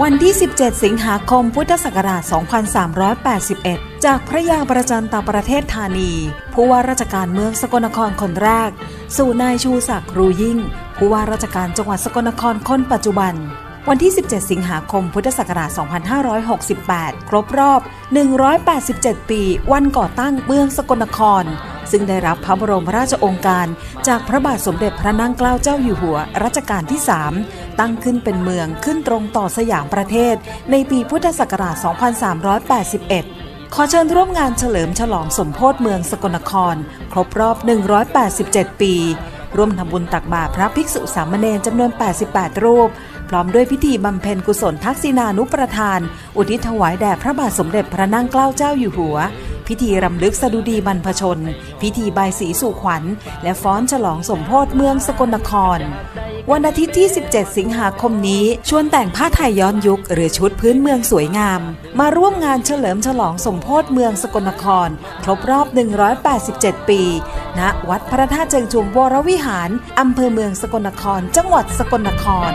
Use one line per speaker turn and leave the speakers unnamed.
วันที่ 17 สิงหาคม พุทธศักราช 2381 จากพระยาประจันตประเทศธานี ผู้ว่าราชการเมืองสกลนครคนแรก สู่นายชูศักดิ์รูยิ่ง ผู้ว่าราชการจังหวัดสกลนครคนปัจจุบัน วันที่ 17 สิงหาคม พุทธศักราช 2568 ครบรอบ 187 ปี วันก่อตั้งเมืองสกลนคร ซึ่งได้รับพระบรมราชโองการจากพระบาทสมเด็จพระนั่งเกล้าเจ้าอยู่หัวรัชกาลที่ 3 ตั้งขึ้นเป็นเมืองขึ้นตรงต่อสยามประเทศ ในปีพุทธศักราช 2381 ขอเชิญร่วมงานเฉลิมฉลองสมโพธิเมืองสกลนคร ครบรอบ 187 ปี ร่วมทำบุญตักบาตรพระภิกษุสามเณรจำนวน 88 รูปพร้อมด้วยพิธีบำเพ็ญกุศลทักษิณานุประทาน อุทิศถวายแด่พระบาทสมเด็จพระนั่งเกล้าเจ้าอยู่หัว พิธีรำลึกสดุดีบรรพชน พิธีบายสีสู่ขวัญ และฟ้อนฉลองสมโพธิเมืองสกลนคร วันอาทิตย์ที่ 17 สิงหาคมนี้ชวนแต่งผ้าไทยย้อนยุค หรือชุดพื้นเมืองสวยงาม มาร่วมงานเฉลิมฉลองสมโพธิเมืองสกลนคร ครบรอบ 187 ปีณวัดพระธาตุเจิงจวงวรวิหารอำเภอเมืองสกลนคร จังหวัดสกลนคร